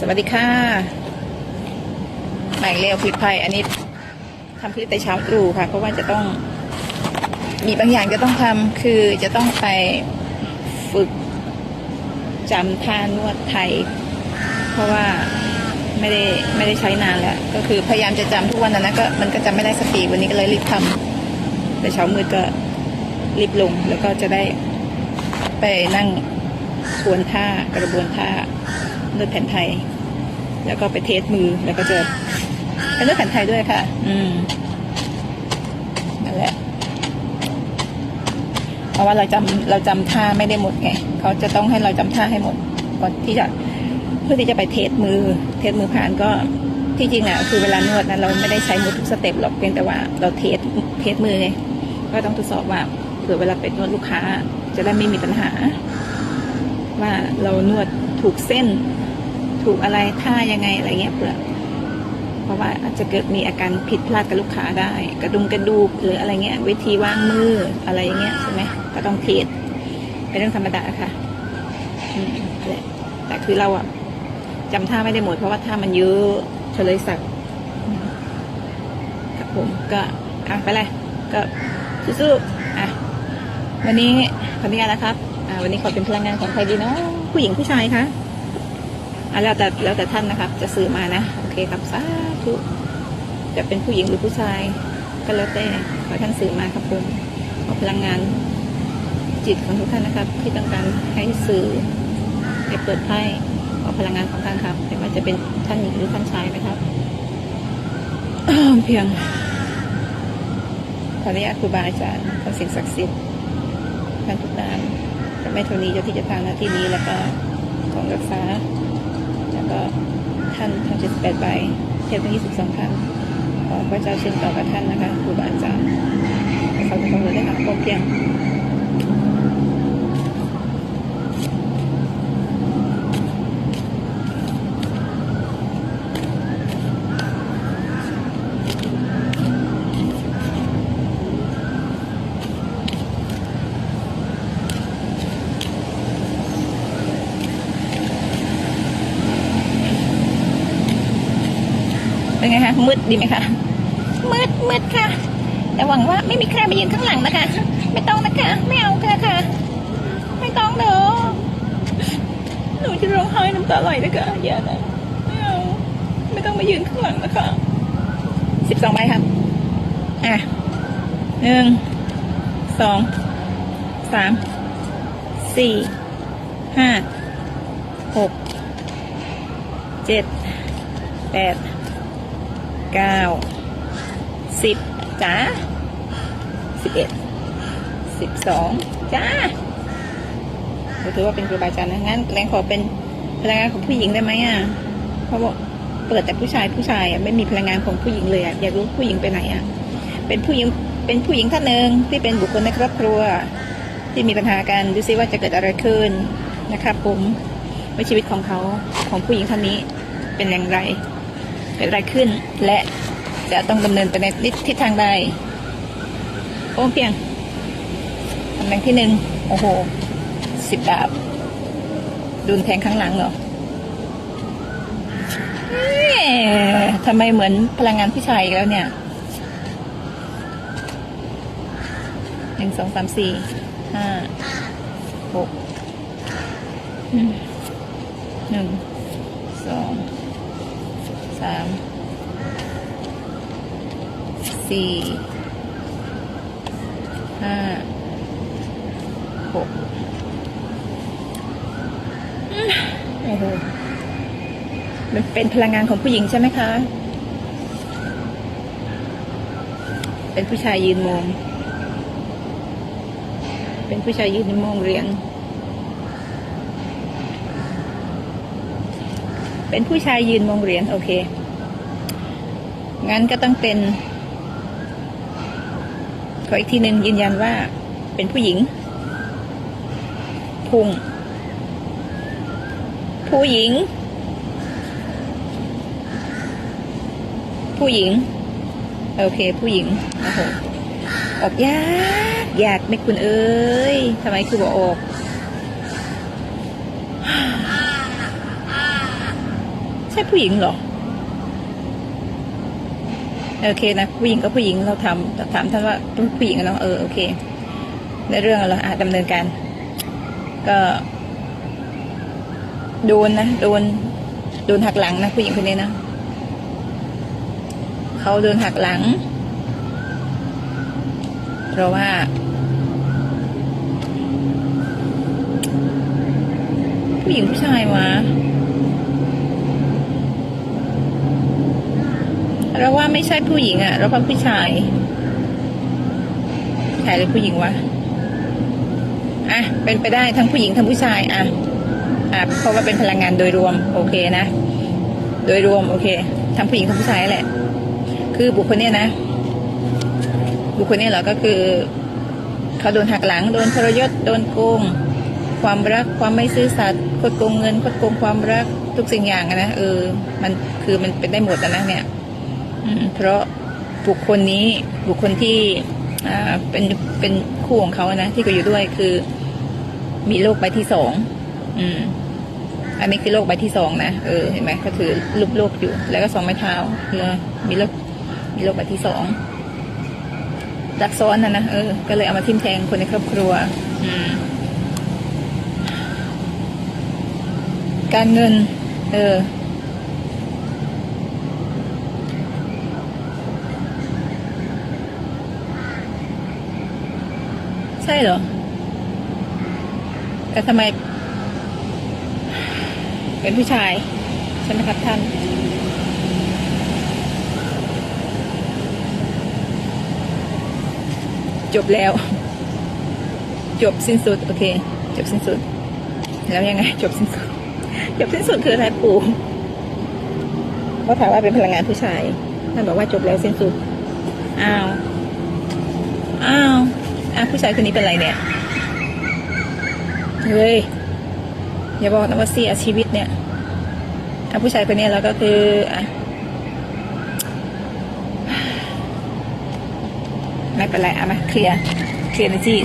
สวัสดีค่ะหมายเร็วผลิตภัยอันนี้ทำคลิปแต่เช้าตรู่ค่ะ เพราะว่าจะต้อง มีบางอย่างจะต้องทำคือจะต้องไปฝึกจำท่านวดไทย เพราะว่าไม่ได้ไม่ได้ใช้นานแล้ว ก็คือพยายามจะจำทุกวันนะนะก็มันก็จำไม่ได้สติวันนี้ก็เลยรีบทำแต่เช้ามืดก็รีบลงแล้วก็จะได้ไปนั่งทวนท่ากระบวนท่า นวดแผนไทย แล้วก็ไปเทสมือแล้วก็จะไปนวดแผนไทยด้วยค่ะ อืมนั่นแหละ เพราะว่าเราจำเราจำท่าไม่ได้หมดไงเขาจะต้องให้เราจำท่าให้หมดก่อนที่จะเพื่อที่จะไปเทสมือ เทสมือผ่านก็ที่จริงอะคือเวลานวดนะเราไม่ได้ใช้มือทุกสเต็ปหรอกเพียงแต่ว่าเราเทสเทสมือไงก็ต้องทดสอบว่าเผื่อเวลาไปนวดลูกค้า จะได้ไม่มีปัญหา ว่าเรานวดถูกเส้น ถูกอะไรท่ายังไงอะไรเงี้ยเผื่อเพราะว่าอาจจะเกิดมีอาการผิดพลาดกับลูกค้าได้ กระดุมกระดูกหรืออะไรเงี้ยวิธีวางมืออะไรอย่างเงี้ยใช่ไหมก็ต้องเทสเป็นเรื่องธรรมดาค่ะแหละแต่คือเราอะจำท่าไม่ได้หมดเพราะว่าท่ามันเยอะเฉลยสักครับผมก็อะไปเลยก็สู้ๆอะวันนี้ขออนุญาตนะครับ อ่า วันนี้ขอเป็นพลังงานของใครดีเนาะผู้หญิงผู้ชายคะ อะแล้วแต่แล้วแต่ท่านนะครับจะสื่อมานะ โอเคครับสาธุจะเป็นผู้หญิงหรือผู้ชาย ก็แล้วแต่ขอท่านสื่อมาครับผมขอพลังงานจิตของทุกท่านนะครับ ที่ต้องการให้สื่อให้เปิดไพ่ขอพลังงานของท่านครับไม่ว่าจะเป็นท่านหญิงหรือท่านชายนะครับเพียงขออนุญาตครูบาอาจารย์ท่านสิ่งศักดิ์สิทธิ์ท่านทุกท่านพระแม่ธรณีเจ้าที่เจะทางหน้าที่นี้แล้วก็ของรักษา ก็ท่านทั้ง78ใบเทพทั้ง22ท่านขอพระเจ้าเชิญต่อกับท่านนะคะครูบาอาจารย์ให้เขาจะต้องรู้ได้ค่ะพบเพียง เป็นไงคะมืดดีไหมคะมืดมืดค่ะ แต่หวังว่าไม่มีใครมายืนข้างหลังนะคะ ไม่ต้องนะคะ ไม่เอาค่ะค่ะ ไม่ต้องเนอหนูจะร้องไห้น้ำตาไหลนะคะอย่านะไม่เอาไม่ต้องมายืนข้างหลังนะคะสิบสองใบครับ อะหนึ่งสองสามสี่ห้าหกเจ็ดแปด เก้าสิบจ้าสิบเอ็ดสิบสองจ้าเราถือว่าเป็นครูบาอาจารย์นะงั้นแรงขอเป็นพลังงานของผู้หญิงได้ไหมอะเพราะว่าเปิดแต่ผู้ชายผู้ชายอะไม่มีพลังงานของผู้หญิงเลยอะอยากรู้ผู้หญิงไปไหนอะเป็นผู้หญิงเป็นผู้หญิงท่านหนึ่งที่เป็นบุคคลในครอบครัว ที่มีปัญหากันดูซิว่าจะเกิดอะไรขึ้นนะครับผมว่าชีวิตของเขาของผู้หญิงท่านนี้เป็นอย่างไร เกิดอะไรขึ้น และจะต้องดำเนินไปในทิศทางใดโอ้เพียงตำแหน่งที่หนึ่งโอ้โหสิบดาบดุนแทงข้างหลังเหรอทำไมเหมือนพลังงานผู้ชายอีกแล้วเนี่ยหนึ่งสองสามสี่ห้าหกหนึ่งสอง สามสี่ห้าหกโอ้โหมันเป็นพลังงานของผู้หญิงใช่ไหมคะ เป็นผู้ชายยืนมอง เป็นผู้ชายยืนมองเรียญ เป็นผู้ชายยืนมองเหรียญโอเค งั้นก็ต้องเป็น ขออีกทีหนึ่งยืนยันว่า เป็นผู้หญิง พุง ผู้หญิง ผู้หญิง โอเค ผู้หญิงโอ้โหออกยากยากไม่คุณเอ้ยทำไมคือบอกออก ช่ผู้หญิงหรอโอเคนะผู้หญิงก็ผู้หญิงเราทำถามท่านว่าเป็นผู้หญิงเนาะเออโอเคในเรื่องเราอาจดำเนินการ ก็โดนนะโดนโดนหักหลังนะผู้หญิงคนนี้นะเขาโดนหักหลัง เพราะว่า ผู้หญิงผู้ชายวะ เราว่าไม่ใช่ผู้หญิงอะเราว่าผู้ชายชายหรือผู้หญิงวะอะเป็นไปได้ทั้งผู้หญิงทั้งผู้ชายอะอะเพราะว่าเป็นพลังงานโดยรวม โอเคนะ โดยรวมโอเค ทั้งผู้หญิงทั้งผู้ชายแหละ คือบุคคลเนี้ยนะ บุคคลเนี้ยเหรอก็คือเขาโดนหักหลัง โดนทรยศโดนโกงความรักความไม่ซื่อสัตย์คดโกงเงินคดโกงความรักทุกสิ่งอย่างนะเออ มันคือมันเป็นได้หมดนะเนี่ย เพราะบุคคลนี้บุคคลที่เป็นเป็นคู่ของเขานะที่เขาอยู่ด้วยคือ มีโรคใบที่สองอืม อันนี้คือโรคใบที่สองนะเออเห็นไหมเขาถือรูปโรคอยู่ แล้วก็สองไม้เท้าเออมีโรคมีโรคใบที่สองรักซ้อนนะนะเออก็เลยเอามาทิ่มแทงคนในครอบครัว อืม การเงิน เออ ช่เหรอ แต่ทำไม เป็นผู้ชาย ใช่ไหมครับท่าน จบแล้ว จบสิ้นสุด โอเค จบสิ้นสุด แล้วยังไง จบสิ้นสุด จบสิ้นสุดคืออะไรปู่เขาถามว่าเป็นพลังงานผู้ชายท่านบอกว่าจบแล้วสิ้นสุด อ้าว อ้าว อะผู้ชายคนนี้เป็นไรเนี่ย เฮ้ย อย่าบอกนะว่าเสียชีวิตเนี่ยอะผู้ชายคนนี้แล้วก็คืออะไม่เป็นไรอะมาเคลียร์เคลียร์ในที่